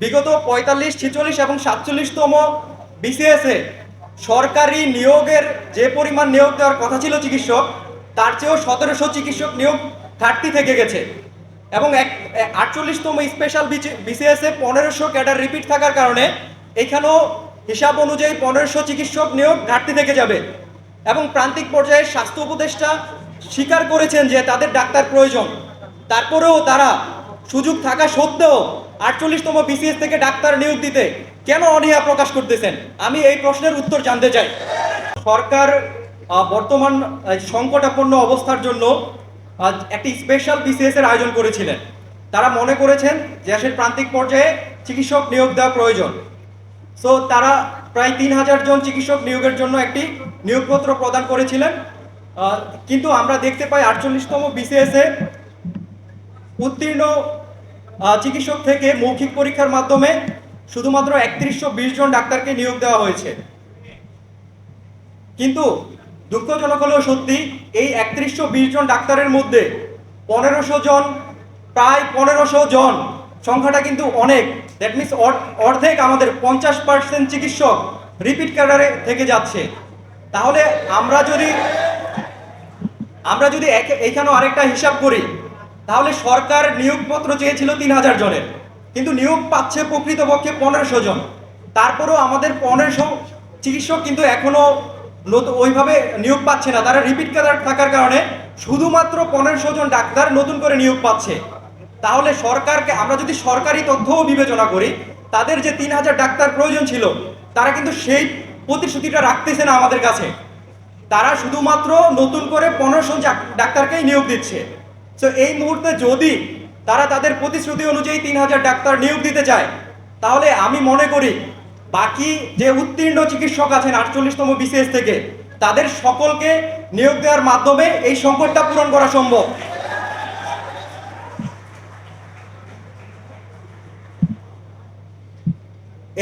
বিগত পঁয়তাল্লিশ, ছেচল্লিশ এবং সাতচল্লিশতম বিসিএসে সরকারি নিয়োগের যে পরিমাণ নিয়োগ দেওয়ার কথা ছিল চিকিৎসক, তার চেয়েও সতেরোশো চিকিৎসক নিয়োগ ঘাটতি থেকে গেছে। এবং এক আটচল্লিশতম স্পেশাল বিসিএসে পনেরোশো ক্যাডার রিপিট থাকার কারণে এখানেও হিসাব অনুযায়ী পনেরোশো চিকিৎসক নিয়োগ ঘাটতি থেকে যাবে। এবং প্রান্তিক পর্যায়ে স্বাস্থ্য উপদেষ্টা স্বীকার করেছেন যে তাদের ডাক্তার প্রয়োজন। তারপরেও তারা সুযোগ থাকা সত্ত্বেও আটচল্লিশতম বিসিএস থেকে ডাক্তার নিয়োগ দিতে কেন অনীহা প্রকাশ করতেছেন? আমি এই প্রশ্নের উত্তর জানতে চাই। সরকার বর্তমান সংকটাপন্ন অবস্থার জন্য একটি স্পেশাল বিসিএস এর আয়োজন করেছিলেন। তারা মনে করেছেন দেশের প্রান্তিক পর্যায়ে চিকিৎসক নিয়োগ দেওয়া প্রয়োজন। সো তারা প্রায় তিন হাজার জন চিকিৎসক নিয়োগের জন্য একটি নিয়োগপত্র প্রদান করেছিলেন। কিন্তু আমরা দেখতে পাই আটচল্লিশতম বিসিএসে উত্তীর্ণ চিকিৎসক থেকে মৌখিক পরীক্ষার মাধ্যমে শুধুমাত্র একত্রিশশো বিশ জন ডাক্তারকে নিয়োগ দেওয়া হয়েছে। কিন্তু দুঃখজনক হলেও সত্যি, এই একত্রিশশো বিশ জন ডাক্তারের মধ্যে পনেরোশো জন, প্রায় পনেরোশো জন সংখ্যাটা কিন্তু অনেক। দ্যাট মিনস অর্ধেক আমাদের পঞ্চাশ পার্সেন্ট চিকিৎসক রিপিট ক্যাডারে থেকে যাচ্ছে। তাহলে আমরা যদি আমরা যদি এইখানেও আরেকটা হিসাব করি তাহলে সরকার নিয়োগপত্র চেয়েছিল তিন হাজার জনের। কিন্তু নিয়োগ পাচ্ছে প্রকৃতপক্ষে পনেরোশো জন। তারপরেও আমাদের পনেরোশো চিকিৎসক কিন্তু এখনও নতুন ওইভাবে নিয়োগ পাচ্ছে না। তারা রিপিট ক্যাডার থাকার কারণে শুধুমাত্র পনেরোশো জন ডাক্তার নতুন করে নিয়োগ পাচ্ছে। তাহলে সরকারকে আমরা যদি সরকারি তথ্যও বিবেচনা করি, তাদের যে তিন হাজার ডাক্তার প্রয়োজন ছিল, তারা কিন্তু সেই প্রতিশ্রুতিটা রাখতেছে না আমাদের কাছে। তারা শুধুমাত্র নতুন করে পনেরোশো ডাক্তারকেই নিয়োগ দিচ্ছে। তো এই মুহূর্তে যদি তারা তাদের প্রতিশ্রুতি অনুযায়ী তিন হাজার ডাক্তার নিয়োগ দিতে চায়, তাহলে আমি মনে করি বাকি যে উত্তীর্ণ চিকিৎসক আছেন আটচল্লিশতম বিসিএস থেকে, তাদের সকলকে নিয়োগ দেওয়ার মাধ্যমে এই সংকটটা পূরণ করা সম্ভব।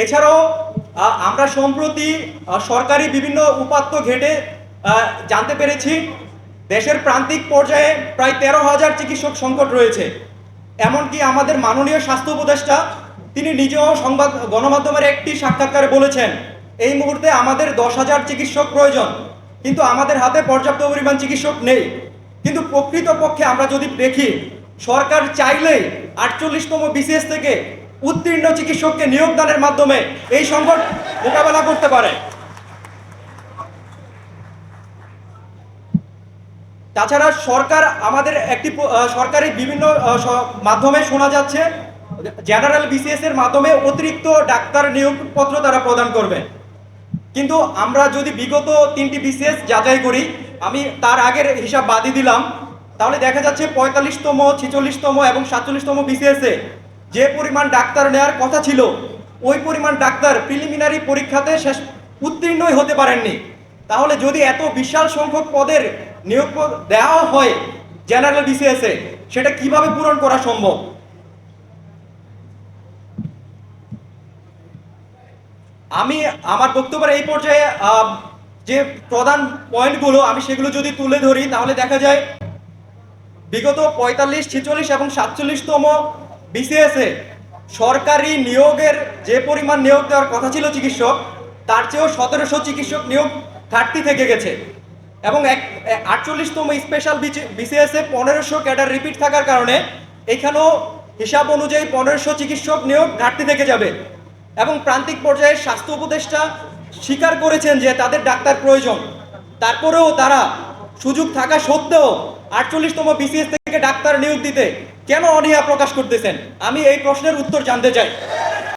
এছাড়াও আমরা সম্প্রতি সরকারি বিভিন্ন উপাত্ত ঘেটে জানতে পেরেছি দেশের প্রান্তিক পর্যায়ে প্রায় তেরো হাজার চিকিৎসক সংকট রয়েছে। এমনকি আমাদের মাননীয় স্বাস্থ্য উপদেষ্টা, তিনি নিজেও সংবাদ গণমাধ্যমের একটি সাক্ষাৎকারে বলেছেন, এই মুহূর্তে আমাদের দশ হাজার চিকিৎসক প্রয়োজন, কিন্তু আমাদের হাতে পর্যাপ্ত পরিমাণ চিকিৎসক নেই। কিন্তু প্রকৃতপক্ষে আমরা যদি দেখি, সরকার চাইলেই আটচল্লিশতম বিসিএস থেকে উত্তীর্ণ চিকিৎসককে নিয়োগদানের মাধ্যমে এই সংকট মোকাবেলা করতে পারে। তাছাড়া সরকার আমাদের একটি সরকারি বিভিন্ন মাধ্যমে শোনা যাচ্ছে, জেনারেল বিসিএস এর মাধ্যমে অতিরিক্ত ডাক্তার নিয়োগপত্র তারা প্রদান করবে। কিন্তু আমরা যদি বিগত তিনটি বিসিএস যাচাই করি, আমি তার আগের হিসাব বাদই দিলাম। তাহলে দেখা যাচ্ছে পঁয়তাল্লিশতম, ছিচল্লিশতম এবং সাতচল্লিশতম বিসিএসে যে পরিমাণ ডাক্তার নেওয়ার কথা ছিল, ওই পরিমাণ ডাক্তার প্রিলিমিনারি পরীক্ষাতে শেষ উত্তীর্ণই হতে পারেননি। তাহলে যদি এত বিশাল সংখ্যক পদের নিয়োগ দেওয়া হয় জেনারেল বিসিএসে সেটা কীভাবে পূরণ করা সম্ভব? আমি, আমার বক্তব্যের এই পর্যায়ে যে প্রধান পয়েন্টগুলো আমি সেগুলো যদি তুলে ধরি, তাহলে দেখা যায় বিগত পঁয়তাল্লিশ, ছেচল্লিশ এবং সাতচল্লিশতম বিসিএসে সরকারি নিয়োগের যে পরিমাণ নিয়োগ দেওয়ার কথা ছিল চিকিৎসক, তার চেয়েও সতেরোশো চিকিৎসক নিয়োগ ঘাটতি থেকে গেছে। এবং এক আটচল্লিশতম স্পেশাল বিসিএসে পনেরোশো ক্যাডার রিপিট থাকার কারণে এখানেও হিসাব অনুযায়ী পনেরোশো চিকিৎসক নিয়োগ ঘাটতি থেকে যাবে। এবং প্রান্তিক পর্যায়ে স্বাস্থ্য উপদেষ্টা স্বীকার করেছেন যে তাদের ডাক্তার প্রয়োজন। তারপরেও তারা সুযোগ থাকা সত্ত্বেও আটচল্লিশতম বিসিএস থেকে ডাক্তার নিয়োগ দিতে কেন অনীহা প্রকাশ করতেছেন? আমি এই প্রশ্নের উত্তর জানতে চাই।